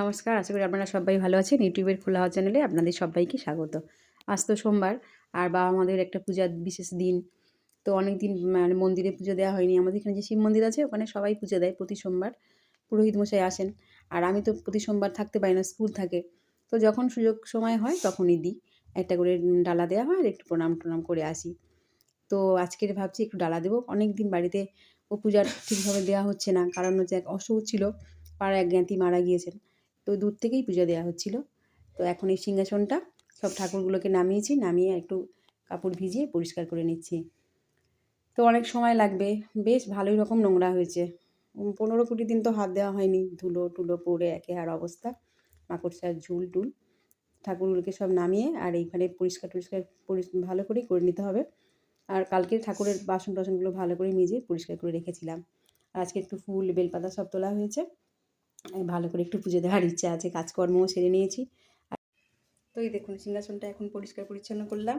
নমস্কার, আশা করি আপনারা সবাই ভালো আছেন। ইউটিউবের খোলা হওয়া চ্যানেলে আপনাদের সবাইকে স্বাগত। আজ তো সোমবার, আর বাবা আমাদের একটা পূজার বিশেষ দিন। তো অনেক দিন মানে মন্দিরে পুজো দেওয়া হয়নি। আমাদের এখানে যে শিব মন্দির আছে, ওখানে সবাই পুজো দেয় প্রতি সোমবার। পুরোহিত মশাই আসেন। আর আমি তো প্রতি সোমবার থাকতে পারি না, স্কুল থাকে। তো যখন সুযোগ সময় হয়, তখনই দিই। একটা করে ডালা দেওয়া হয়, আর একটু প্রণাম টনাম করে আসি। তো আজকের ভাবছি একটু ডালা দেবো। অনেক দিন বাড়িতে ও পূজার ঠিকভাবে দেওয়া হচ্ছে না। কারণ হচ্ছে এক অসুখ ছিল পাড়ায় এক জ্ঞাতি মারা গিয়েছেন। তো দূর থেকেই পূজা দেওয়া হচ্ছিল। তো এখন এই সিংহাসনটা সব ঠাকুরগুলোকে নামিয়েছি, নামিয়ে একটু কাপড় ভিজিয়ে পরিষ্কার করে নিচ্ছি। তো অনেক সময় লাগবে। বেশ ভালোই রকম নোংরা হয়েছে। পনেরো কুড়ি দিন তো হাত দেওয়া হয়নি। ধুলো টুলো পড়ে একে আর অবস্থা। মাকড়সার ঝুল টুল ঠাকুরগুলোকে সব নামিয়ে আর এইখানে পরিষ্কার টরিষ্কার ভালো করেই করে নিতে হবে। আর কালকে ঠাকুরের বাসন টাসনগুলো ভালো করে মেজে পরিষ্কার করে রেখেছিলাম। আজকে একটু ফুল, বেলপাতা সব তোলা হয়েছে। ভালো করে একটু পুজো দেওয়ার ইচ্ছা আছে, কাজকর্মও সেরে নিয়েছি। তো এই দেখুন, সিংহাসনটা এখন পরিষ্কার পরিচ্ছন্ন করলাম।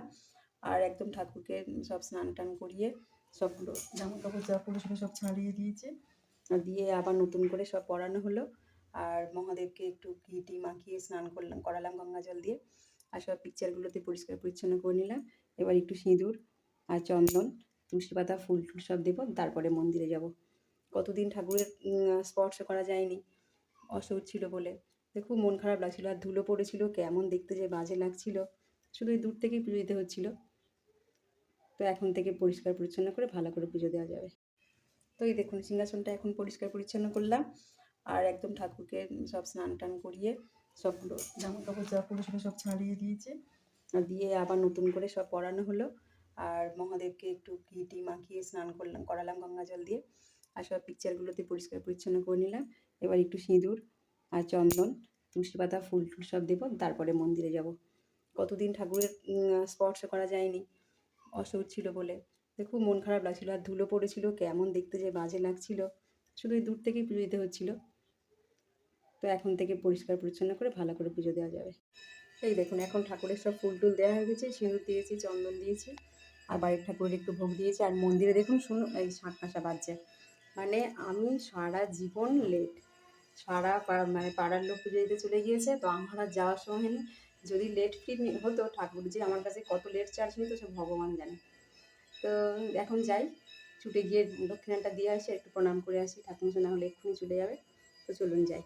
আর একদম ঠাকুরকে সব স্নান টান করিয়ে সবগুলো জামা কাপড় যা পড়েছিল সব ছাড়িয়ে দিয়েছে। আর দিয়ে আবার নতুন করে সব পরানো হলো। আর মহাদেবকে একটু ঘি টি মাখিয়ে স্নান করলাম, করালাম গঙ্গা জল দিয়ে। আর সব পিকচারগুলোতে পরিষ্কার পরিচ্ছন্ন করে নিলাম। এবার একটু সিঁদুর আর চন্দন, তুলসী পাতা, ফুল টুল সব দেবো। তারপরে মন্দিরে যাব। কতদিন ঠাকুরের স্পর্শ করা যায়নি। অসুখ ছিল বলে। খুব মন খারাপ লাগছিল। আর ধুলো পড়েছিল, কেমন দেখতে যে বাজে লাগছিল। শুধু দূর থেকেই পুজো দিতে হচ্ছিল। তো এখন থেকে পরিষ্কার পরিচ্ছন্ন করে ভালো করে পুজো দেওয়া যাবে। তো এই দেখুন, সিংহাসনটা এখন পরিষ্কার পরিচ্ছন্ন করলাম। আর একদম ঠাকুরকে সব স্নান টান করিয়ে সবগুলো জামা কাপড় যা পড়েছিল সব ছাড়িয়ে দিয়েছে। আর দিয়ে আবার নতুন করে সব পরানো হলো। আর মহাদেবকে একটু ঘি টি মাখিয়ে স্নান করলাম, করালাম গঙ্গা জল দিয়ে। আর সব পিকচারগুলোতে পরিষ্কার পরিচ্ছন্ন করে নিলাম। এবার একটু সিঁদুর আর চন্দন, তুলসী পাতা, ফুল টুল সব দেবো, তারপরে মন্দিরে যাব। কতদিন ঠাকুরের স্পর্শ করা যায়নি অসুখ ছিল বলে। খুব মন খারাপ লাগছিল, আর ধুলো পড়েছিল, কেমন দেখতে যে বাজে লাগছিল। শুধু এই দূর থেকেই পুজো দিতে হচ্ছিল। তো এখন থেকে পরিষ্কার পরিচ্ছন্ন করে ভালো করে পুজো দেওয়া যাবে। এই দেখুন, এখন ঠাকুরের সব ফুল টুল দেওয়া হয়ে গেছে, সিঁদুর দিয়েছি, চন্দন দিয়েছি আর বাড়ির ঠাকুরের একটু ভোগ দিয়েছি। আর মন্দিরে দেখুন, শুনুন, এই শাঁখ বাজছে। মানে আমি সারা জীবন লেট সারা মানে পাড়ার লোক পুজো দিতে চলে গিয়েছে, তো আমার আর যাওয়ার সময় হয়নি। যদি লেট ফি হতো ঠাকুরজি আমার কাছে কত লেট চার্জ নিত সে ভগবান জানে। তো এখন যাই, ছুটে গিয়ে দক্ষিণাটা দিয়ে আসি, একটু প্রণাম করে আসি ঠাকুর না হলে এক্ষুনি চলে যাবে। তো চলুন যাই।